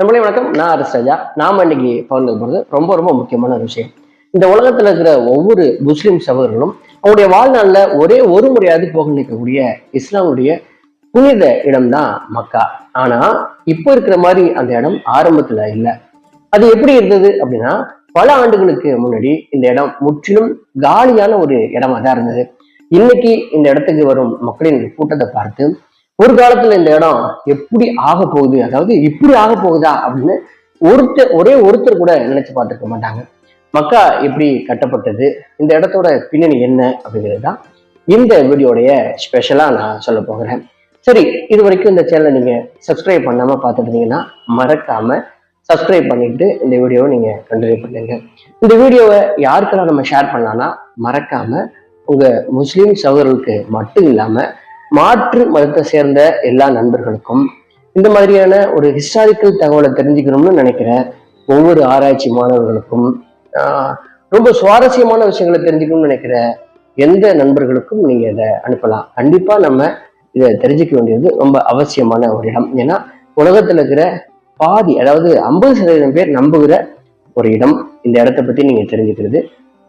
நம்மளே வணக்கம். நான் அரசராஜா நாம இன்னைக்கு பகிர்ந்து போகிறது ரொம்ப ரொம்ப முக்கியமான ஒரு விஷயம். இந்த உலகத்துல இருக்கிற ஒவ்வொரு முஸ்லிம் சகோதரர்களும் அவங்களுடைய வாழ்நாளில் ஒரே ஒரு முறையாவது போக நிற்கக்கூடிய இஸ்லாமுடைய புனித இடம்தான் மக்கா. ஆனா இப்போ இருக்கிற மாதிரி அந்த இடம் ஆரம்பத்துல இல்லை. அது எப்படி இருந்தது அப்படின்னா பல ஆண்டுகளுக்கு முன்னாடி இந்த இடம் முற்றிலும் காலியான ஒரு இடமா தான் இருந்தது. இன்னைக்கு இந்த இடத்துக்கு வரும் மக்களின் கூட்டத்தை பார்த்து ஒரு காலத்துல இந்த இடம் எப்படி ஆக போகுது? அதாவது இப்படி ஆக போகுதா அப்படின்னு ஒருத்தர் ஒரே ஒருத்தர் கூட நினைச்சு பார்த்துருக்க மாட்டாங்க. மக்கா எப்படி கட்டப்பட்டது? இந்த இடத்தோட பின்னணி என்ன அப்படிங்கிறது தான் இந்த வீடியோடைய ஸ்பெஷலா நான் சொல்ல போகிறேன். சரி இது வரைக்கும் இந்த சேனலை நீங்க சப்ஸ்கிரைப் பண்ணாம பார்த்துருந்தீங்கன்னா மறக்காமல் மறக்காம சப்ஸ்கிரைப் பண்ணிட்டு இந்த வீடியோவை நீங்க கண்டினியூ பண்ணுங்க. இந்த வீடியோவை யாருக்கெல்லாம் நம்ம ஷேர் பண்ணலாம்னா மறக்காம உங்க முஸ்லீம் சகோதரர்களுக்கு மட்டும் இல்லாமல் மாற்று மதத்தை சேர்ந்த எல்லா நண்பர்களுக்கும் இந்த மாதிரியான ஒரு ஹிஸ்டாரிக்கல் தகவலை தெரிஞ்சுக்கணும்னு நினைக்கிற ஒவ்வொரு ஆராய்ச்சி மாணவர்களுக்கும் ரொம்ப சுவாரஸ்யமான விஷயங்களை தெரிஞ்சுக்கணும்னு நினைக்கிற எந்த நண்பர்களுக்கும் நீங்க இதை அனுப்பலாம். கண்டிப்பா நம்ம இதை தெரிஞ்சுக்க வேண்டியது ரொம்ப அவசியமான ஒரு இடம். ஏன்னா உலகத்துல இருக்கிற பாதி அதாவது ஐம்பது சதவீதம் பேர் நம்புகிற ஒரு இடம். இந்த இடத்த பத்தி நீங்க தெரிஞ்சுக்கிறது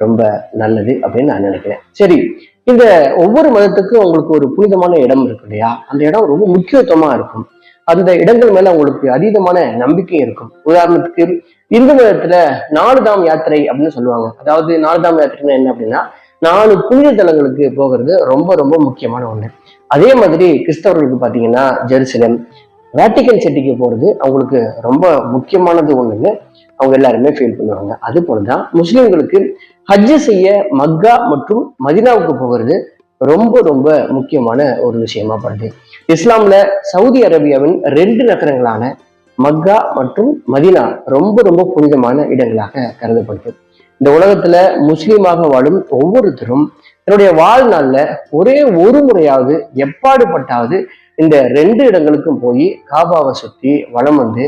ரொம்ப நல்லது அப்படின்னு நான் நினைக்கிறேன். சரி இந்த ஒவ்வொரு மதத்துக்கும் உங்களுக்கு ஒரு புனிதமான இடம் இருக்கு இல்லையா? அந்த இடம் ரொம்ப முக்கியத்துவமா இருக்கும். அந்த இடங்கள் மேல உங்களுக்கு அதீதமான நம்பிக்கை இருக்கும். உதாரணத்துக்கு இந்து மதத்துல நாலு தாம் யாத்திரை அப்படின்னு சொல்லுவாங்க. அதாவது நாலு தாம் யாத்திரைன்னா என்ன அப்படின்னா நாலு புனித தலங்களுக்கு போகிறது ரொம்ப ரொம்ப முக்கியமான ஒண்ணு. அதே மாதிரி கிறிஸ்தவர்களுக்கு பாத்தீங்கன்னா ஜெருசலம் வேட்டிக்கன் சிட்டிக்கு போறது அவங்களுக்கு ரொம்ப முக்கியமானது ஒண்ணுன்னு அவங்க எல்லாருமே ஃபீல் பண்ணுவாங்க. அது போலதான் முஸ்லிம்களுக்கு ஹஜ்ஜு செய்ய மக்கா மற்றும் மதினாவுக்கு போகிறது ரொம்ப ரொம்ப முக்கியமான ஒரு விஷயமா படுது இஸ்லாம்ல சவுதி அரேபியாவின் ரெண்டு நகரங்களான மக்கா மற்றும் மதினா ரொம்ப ரொம்ப புனிதமான இடங்களாக கருதப்படுது. இந்த உலகத்துல முஸ்லீமாக வாழும் ஒவ்வொருத்தரும் தன்னுடைய வாழ்நாள்ல ஒரே ஒரு முறையாவது எப்பாடுபட்டாவது இந்த ரெண்டு இடங்களுக்கும் போய் காபாவை சுற்றி வலம் வந்து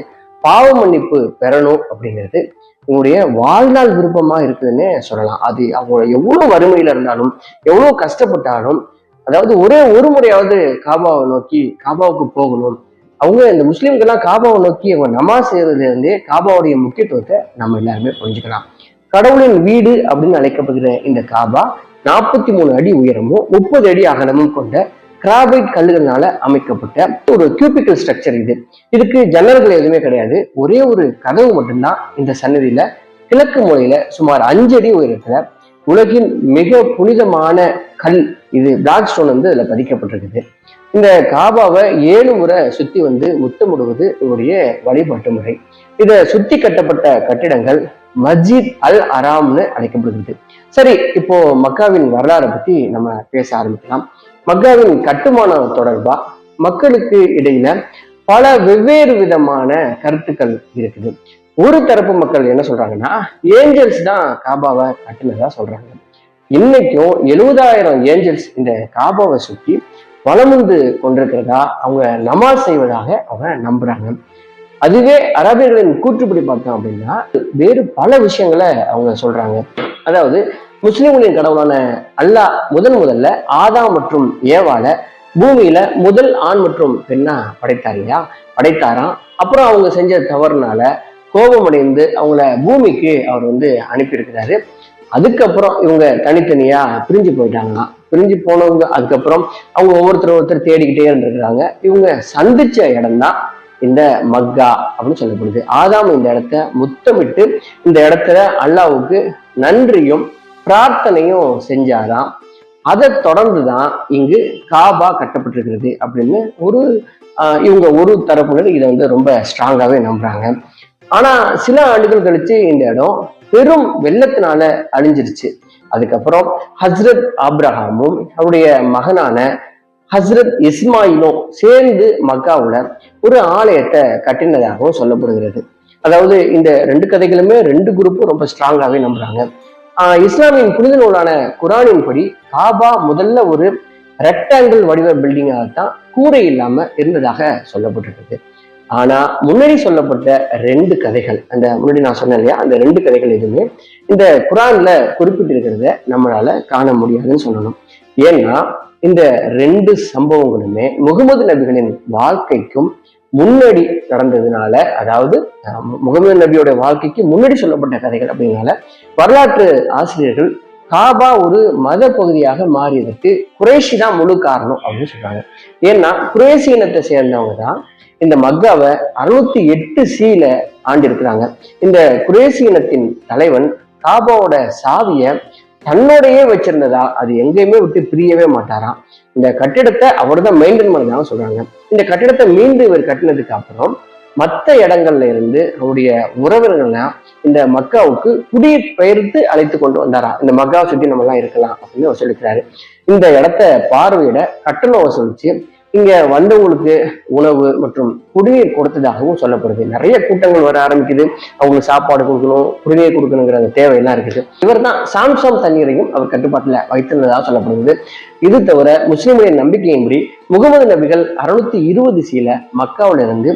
பாவ மன்னிப்பு பெறணும் அப்படிங்கிறது உங்களுடைய வாழ்நாள் விருப்பமா இருக்குதுன்னே சொல்லலாம். அது அவங்க எவ்வளவு வறுமையில இருந்தாலும் எவ்வளவு கஷ்டப்பட்டாலும் அதாவது ஒரே ஒரு முறையாவது காபாவை நோக்கி காபாவுக்கு போகணும். அவங்க இந்த முஸ்லீம்கெல்லாம் காபாவை நோக்கி அவங்க நமாஸ் செய்யறதுலேருந்தே காபாவுடைய முக்கியத்துவத்தை நம்ம எல்லாருமே புரிஞ்சுக்கலாம். கடவுளின் வீடு அப்படின்னு அழைக்கப்படுகிற இந்த காபா நாற்பத்தி மூணு அடி உயரமும் முப்பது அடி அகலமும் கொண்ட கிராபைட் கல்லுகளால அமைக்கப்பட்ட ஒரு கியூபிக்கல் ஸ்ட்ரக்சர் இது. இதுக்கு ஜன்னல்கள் எதுவுமே கிடையாது. ஒரே ஒரு கதவு மட்டும்தான் இந்த சன்னதியில கிழக்கு மூலையில சுமார் அஞ்சு அடி உயரத்துல உலகின் மிக புனிதமான கல் இது பிளாக் ஸ்டோன் வந்து இதுல பதிக்கப்பட்டிருக்குது. இந்த காபாவை ஏழு முறை சுத்தி வந்து முத்தமிடுவது இவருடைய வழிபாட்டு முறை. இதை சுத்தி கட்டப்பட்ட கட்டிடங்கள் மஸ்ஜித் அல் அராம்னு அழைக்கப்படுகிறது. சரி இப்போ மக்காவின் வரலாறை பத்தி நம்ம பேச ஆரம்பிக்கலாம். மக்காவின் கட்டுமானம் தொடர்பா? மக்களுக்கு இடையில பல வெவ்வேறு விதமான கருத்துக்கள் இருக்குது. ஒரு தரப்பு மக்கள் என்ன சொல்றாங்கன்னா ஏஞ்சல்ஸ் தான் காபாவை கட்டினதா சொல்றாங்க. இன்னைக்கும் எழுபதாயிரம் ஏஞ்சல்ஸ் இந்த காபாவை சுற்றி வளமுந்து கொண்டிருக்கிறதா அவங்க நமாஸ் செய்வதாக அவங்க நம்புறாங்க. அதுவே அரபியர்களின் கூற்றுப்படி பார்த்தோம் அப்படின்னா வேறு பல விஷயங்களை அவங்க சொல்றாங்க. அதாவது முஸ்லிம்களின் கடவுளான அல்லாஹ் முதன் முதல்ல ஆதா மற்றும் ஏவால பூமியில முதல் ஆண் மற்றும் பெண்ணா படைத்தார் இல்லையா? படைத்தாராம். அப்புறம் அவங்க செஞ்ச தவறுனால கோபமடைந்து அவங்கள பூமிக்கு அவர் வந்து அனுப்பியிருக்கிறாரு. அதுக்கப்புறம் இவங்க தனித்தனியா பிரிஞ்சு போயிட்டாங்களாம். பிரிஞ்சு போனவங்க அதுக்கப்புறம் அவங்க ஒவ்வொருத்தர் ஒருத்தர் தேடிக்கிட்டே இருந்திருக்கிறாங்க. இவங்க சந்திச்ச இடம்தான் இந்த மக்கா அப்படின்னு சொல்லப்படுது. ஆதாம் இந்த இடத்த முத்தமிட்டு இந்த இடத்துல அல்லாவுக்கு நன்றியும் பிரார்த்தனையும் செஞ்சாராம். அதை தொடர்ந்து தான் இங்கு காபா கட்டப்பட்டிருக்கிறது அப்படின்னு ஒரு இவங்க ஒரு தரப்பினர் இதை வந்து ரொம்ப ஸ்ட்ராங்காவே நம்புறாங்க. ஆனா சில ஆண்டுகள் கழிச்சு இந்த இடம் பெரும் வெள்ளத்தினால அழிஞ்சிருச்சு. அதுக்கப்புறம் ஹஸ்ரத் ஆப்ரஹாமும் அவருடைய மகனான ஹஸ்ரத் இஸ்மாயிலும் சேர்ந்து மக்காவில் ஒரு ஆலயத்தை கட்டினதாகவும் சொல்லப்படுகிறது. அதாவது இந்த ரெண்டு கதைகளுமே ரெண்டு குரூப்பும் ரொம்ப ஸ்ட்ராங்காவே நம்புறாங்க. இஸ்லாமியின் புனித நூலான குரானின் படி காபா முதல்ல ஒரு ரெக்டாங்கிள் வடிவ பில்டிங்காக தான் கூரை இல்லாம இருந்ததாக சொல்லப்பட்டிருக்கு ஆனா முன்னாடி சொல்லப்பட்ட ரெண்டு கதைகள் அந்த முன்னாடி நான் சொன்னேன் இல்லையா அந்த ரெண்டு கதைகள் எதுவுமே இந்த குரான்ல குறிப்பிட்டிருக்கிறத நம்மளால காண முடியாதுன்னு சொல்லணும். ஏன்னா இந்த ரெண்டு சம்பவங்களுமே முகமது நபிகளின் வாழ்க்கைக்கும் முன்னாடி நடந்ததுனால அதாவது முகமது நபியோட வாழ்க்கைக்கு முன்னாடி சொல்லப்பட்ட கதைகள் அப்படின்னால வரலாற்று ஆசிரியர்கள் காபா ஒரு மத பகுதியாக மாறியதற்கு குறைஷி தான் முழு காரணம் அப்படின்னு சொல்றாங்க. ஏன்னா குரேசி இனத்தை சேர்ந்தவங்க தான் இந்த மக்காவை அறுநூத்தி எட்டு சீல ஆண்டிருக்கிறாங்க. இந்த குரேசி இனத்தின் தலைவன் காபாவோட சாவிய தன்னோடையே வச்சிருந்ததா அது எங்கேயுமே விட்டு பிரியவே மாட்டாராம். இந்த கட்டிடத்தை அவர் தான் மெயின்டைன் பண்ணதாக சொல்றாங்க. இந்த கட்டிடத்தை மீண்டும் இவர் கட்டினதுக்கு அப்புறம் மற்ற இடங்கள்ல இருந்து அவருடைய உறவினர்கள்லாம் இந்த மக்காவுக்கு குடிபெயர்த்து அழைத்து கொண்டு வந்தாரா இந்த மக்காவை சுற்றி நம்ம எல்லாம் இருக்கலாம் அப்படின்னு அவர் சொல்லிக்கிறாரு இந்த இடத்த பார்வையிட கட்டணம் வசூலிச்சு இங்க வந்தவங்களுக்கு உணவு மற்றும் குடிநீர் கொடுத்ததாகவும் சொல்லப்படுது. நிறைய கூட்டங்கள் வர ஆரம்பிக்குது. அவங்களுக்கு சாப்பாடு கொடுக்கணும் குடிநீர் கொடுக்கணுங்கிற அந்த தேவையெல்லாம் இருக்குது. இவர் தான் சாம்சாம் தண்ணீரையும் அவர் கட்டுப்பாட்டில் வைத்திருந்ததாக சொல்லப்படுது இது தவிர முஸ்லிம்களின் நம்பிக்கையின்படி முகமது நபிகள் அறுநூத்தி இருபது சீல மக்காவில இருந்து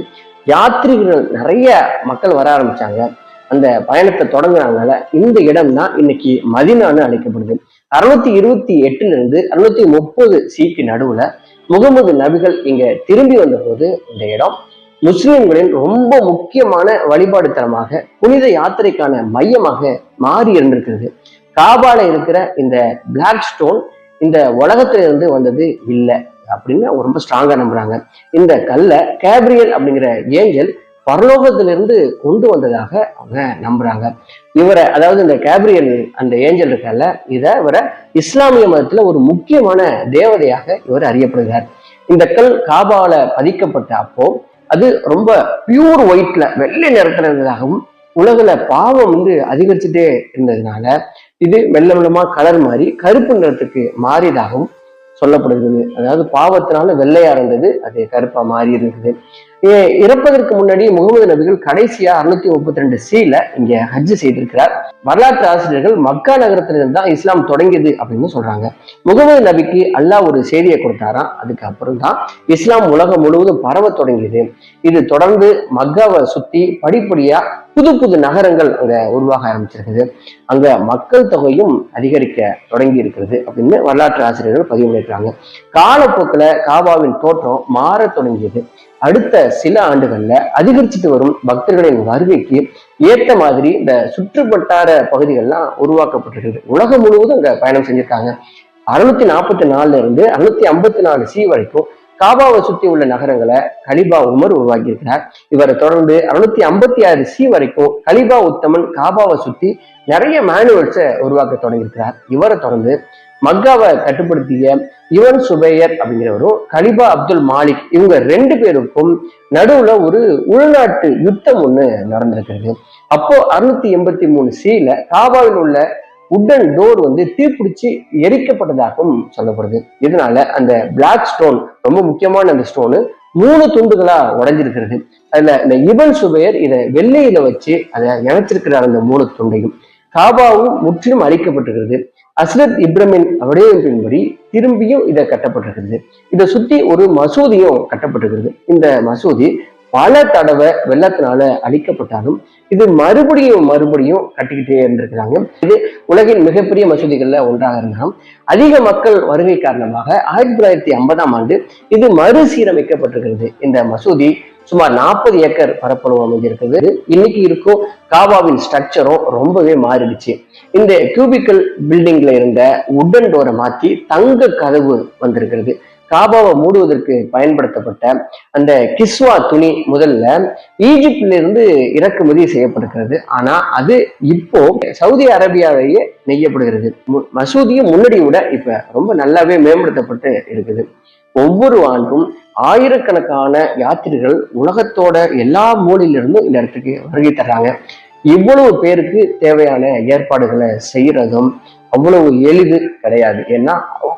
யாத்ரீகர்கள் நிறைய மக்கள் வர ஆரம்பிச்சாங்க. அந்த பயணத்தை தொடங்குறதுனால இந்த இடம் தான் இன்னைக்கு மதினான்னு அழைக்கப்படுது. அறுநூத்தி இருபத்தி எட்டுல இருந்து அறுநூத்தி முப்பது சிக்கு நடுவுல முகமது நபிகள் இங்க திரும்பி வந்தபோது இந்த இடம் முஸ்லிம்களின் ரொம்ப முக்கியமான வழிபாடு தலமாக புனித யாத்திரைக்கான மையமாக மாறி இருந்திருக்கிறது. காபால இருக்கிற இந்த பிளாக் ஸ்டோன் இந்த உலகத்துல இருந்து வந்தது இல்லை அப்படின்னு அவங்க ரொம்ப ஸ்ட்ராங்கா நம்புறாங்க. இந்த கல்லை கேப்ரியல் அப்படிங்கிற ஏஞ்சல் பரலோகத்திலிருந்து கொண்டு வந்ததாக அவங்க நம்புறாங்க. இவரை அதாவது இந்த கேப்ரியல் அந்த ஏஞ்சல் இருக்கல இதை இவரை இஸ்லாமிய மதத்துல ஒரு முக்கியமான தேவதையாக இவர் அறியப்படுகிறார். இந்த கல் காபால பதிக்கப்பட்ட அப்போ அது ரொம்ப பியூர் ஒயிட்ல வெள்ளை நிறத்துல இருந்ததாகவும் உலகில் பாவம் வந்து அதிகரிச்சுட்டே இருந்ததுனால இது மெல்ல மெல்லமா கலர் மாறி கருப்பு நிறத்துக்கு மாறியதாகவும் சொல்லப்படுகிறது. அதாவது பாவத்தினால வெள்ளையா இருந்தது அது கருப்பா மாறி இருக்குது இறப்பதற்கு முன்னாடி முகமது நபிகள் கடைசியா அறுநூத்தி முப்பத்தி ரெண்டு சீல இங்க ஹஜ் செய்திருக்கிறார். வரலாற்று ஆசிரியர்கள் மக்கா நகரத்திலிருந்து தான் இஸ்லாம் தொடங்கியது அப்படின்னு சொல்றாங்க. முகமது நபிக்கு அல்லாஹ் ஒரு செய்தியை கொடுத்தாராம். அதுக்கு தான் இஸ்லாம் உலகம் முழுவதும் பரவ தொடங்கியது. இது தொடர்ந்து மக்காவை சுத்தி படிப்படியா புது புது நகரங்கள் அங்க உருவாக ஆரம்பிச்சிருக்குது. அங்க மக்கள் தொகையும் அதிகரிக்க தொடங்கி இருக்கிறது அப்படின்னு வரலாற்று ஆசிரியர்கள் பதிவு பண்ணியிருக்காங்க. காலப்போக்கில் காபாவின் தோற்றம் மாறத் தொடங்கியது. அடுத்த சில ஆண்டுகள்ல அதிகரிச்சுட்டு வரும் பக்தர்களின் வருகைக்கு ஏத்த மாதிரி இந்த சுற்றுவட்டார பகுதிகள்லாம் உருவாக்கப்பட்டிருக்கிறது உலகம் முழுவதும் அங்க பயணம் செஞ்சிருக்காங்க. அறுநூத்தி நாற்பத்தி நாலுல இருந்து அறுநூத்தி ஐம்பத்தி நாலு சி வரைக்கும் காபாவை சுத்தி உள்ள நகரங்களை கலிபா உமர் உருவாக்கி இருக்கிறார் இவரை தொடர்ந்து அறுநூத்தி ஐம்பத்தி ஆறு சி வரைக்கும் கலிபா உத்தமன் காபாவை சுத்தி நிறைய மேனுவல்ஸை உருவாக்க தொடங்கியிருக்கிறார். இவரை தொடர்ந்து மக்காவை கட்டுப்படுத்திய யுவன் சுபையர் அப்படிங்கிறவரும் கலிபா அப்துல் மாலிக் இவங்க ரெண்டு பேருக்கும் நடுவுல ஒரு உள்நாட்டு யுத்தம் ஒண்ணு நடந்திருக்கிறது. அப்போ அறுநூத்தி எண்பத்தி மூணு சீல காபாவில் உள்ள உட்டன் டோர் வந்து தீப்பிடிச்சு எரிக்கப்பட்டதாகவும் சொல்லப்படுது. இதனால அந்த பிளாக் ஸ்டோன் ரொம்ப முக்கியமான அந்த ஸ்டோனு மூணு துண்டுகளா உடைஞ்சிருக்கிறது. அதுல இந்த இபன் சுபையர் இதை வெள்ளையில வச்சு அதை இணைச்சிருக்கிறார் அந்த மூணு துண்டையும். காபாவும் முற்றிலும் அழிக்கப்பட்டிருக்கிறது. அஸ்ரத் இப்ரமின் வடிவமைப்பின்படி திரும்பியும் இதை கட்டப்பட்டிருக்கிறது. இதை சுத்தி ஒரு மசூதியும் கட்டப்பட்டிருக்கிறது. இந்த மசூதி பல தடவை வெள்ளத்தினால அழிக்கப்பட்டாலும் இது மறுபடியும் மறுபடியும் கட்டிக்கிட்டே இருந்திருக்கிறாங்க. இது உலகின் மிகப்பெரிய மசூதிகள்ல ஒன்றாக இருந்தாலும் அதிக மக்கள் வருகை காரணமாக ஆயிரத்தி தொள்ளாயிரத்தி ஐம்பதாம் ஆண்டு இது மறுசீரமைக்கப்பட்டிருக்கிறது. இந்த மசூதி சுமார் நாற்பது ஏக்கர் பரப்பளவு அமைஞ்சிருக்கிறது இன்னைக்கு இருக்கும் காபாவின் ஸ்ட்ரக்சரும் ரொம்பவே மாறிடுச்சு. இந்த கியூபிக்கல் பில்டிங்ல இருந்த உட்டன் டோரை மாத்தி தங்க கதவு வந்திருக்கிறது. காபாவை மூடுவதற்கு பயன்படுத்தப்பட்ட அந்த கிஸ்வா துணி முதல்ல ஈஜிப்ட்ல இருந்து இறக்குமதி செய்யப்படுகிறது ஆனா அது இப்போ சவுதி அரேபியாவிலேயே நெய்யப்படுகிறது. மசூதியும் முன்னாடி விட இப்ப ரொம்ப நல்லாவே மேம்படுத்தப்பட்டு இருக்குது. ஒவ்வொரு ஆண்டும் ஆயிரக்கணக்கான யாத்திரிகள் உலகத்தோட எல்லா மூலையிலிருந்தும் இந்த இடத்துக்கு வருகை தர்றாங்க. இவ்வளவு பேருக்கு தேவையான ஏற்பாடுகளை செய்யறதும் அவ்வளவு எளிது கிடையாது. ஏன்னா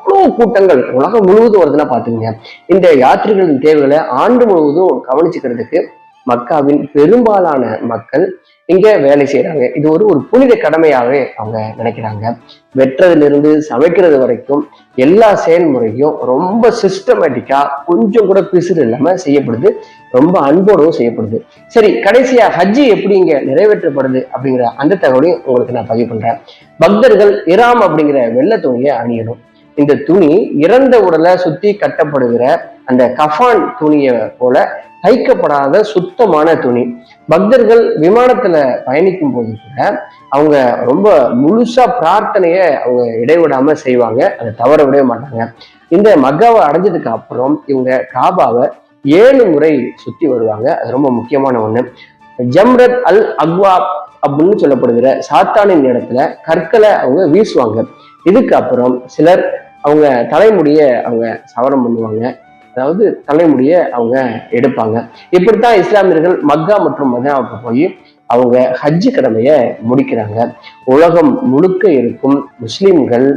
அவ்வளோ கூட்டங்கள் உலகம் முழுவதும் வருதுன்னா பாத்துக்கங்க இந்த யாத்திரிகளின் தேவைகளை ஆண்டு முழுவதும் கவனிச்சுக்கிறதுக்கு மக்காவின் பெரும்பாலான மக்கள் இங்க வேலை செய்யறாங்க இது ஒரு ஒரு புனித கடமையாவே அவங்க நினைக்கிறாங்க. வெட்டுறதுல சமைக்கிறது வரைக்கும் எல்லா செயல்முறையும் ரொம்ப சிஸ்டமேட்டிக்கா கொஞ்சம் கூட பிசுறு இல்லாம செய்யப்படுது. ரொம்ப அன்போடவும் செய்யப்படுது. சரி கடைசியா ஹஜ்ஜி எப்படி இங்க நிறைவேற்றப்படுது அப்படிங்கிற அந்த தகவலையும் உங்களுக்கு நான் பதிவு பண்றேன். பக்தர்கள் இராம் அப்படிங்கிற வெள்ளை அணியணும். இந்த துணி இறந்த உடலை சுத்தி கட்டப்படுகிற அந்த கஃபான் துணியை போல தைக்கப்படாத சுத்தமான துணி. பக்தர்கள் விமானத்துல பயணிக்கும் போது கூட அவங்க ரொம்ப முழுசா பிரார்த்தனைய அவங்க இடைவிடாம செய்வாங்க. அதை தவற விடவே மாட்டாங்க. இந்த மக்காவை அடைஞ்சதுக்கு அப்புறம் இவங்க காபாவை ஏழு முறை சுத்தி வருவாங்க. அது ரொம்ப முக்கியமான ஒண்ணு. ஜம்ரத் அல் அக்வா அப்படின்னு சொல்லப்படுகிற சாத்தானின் இடத்துல கற்களை அவங்க வீசுவாங்க. இதுக்கு அப்புறம் சிலர் அவங்க தலைமுடியை அவங்க சவரம் பண்ணுவாங்க. அதாவது தலைமுடியை அவங்க எடுப்பாங்க. இப்படித்தான் இஸ்லாமியர்கள் மக்கா மற்றும் மதினாவுக்கு போய் அவங்க ஹஜ்ஜு கடமையை முடிக்கிறாங்க. உலகம் முழுக்க இருக்கும் முஸ்லிம்கள்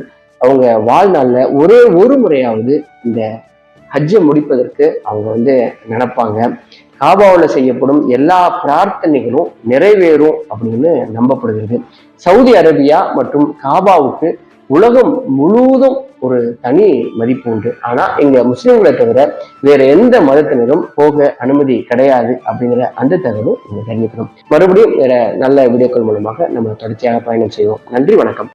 அவங்க வாழ்நாளில் ஒரே ஒரு முறையாவது இந்த ஹஜ்ஜை முடிப்பதற்கு அவங்க வந்து நினைப்பாங்க. காபாவில் செய்யப்படும் எல்லா பிரார்த்தனைகளும் நிறைவேறும் அப்படின்னு நம்பப்படுகிறது. சவுதி அரேபியா மற்றும் காபாவுக்கு உலகம் முழுவதும் ஒரு தனி மதிப்பு உண்டு. ஆனா இங்க முஸ்லிம்களை தவிர வேற எந்த மதத்தினரும் போக அனுமதி கிடையாது அப்படிங்கிற அந்த தகவலும் இங்க தெரிவிக்கிறோம். மறுபடியும் வேற நல்ல வீடியோக்கள் மூலமாக நம்ம தொடர்ச்சியாக பயணம் செய்வோம். நன்றி வணக்கம்.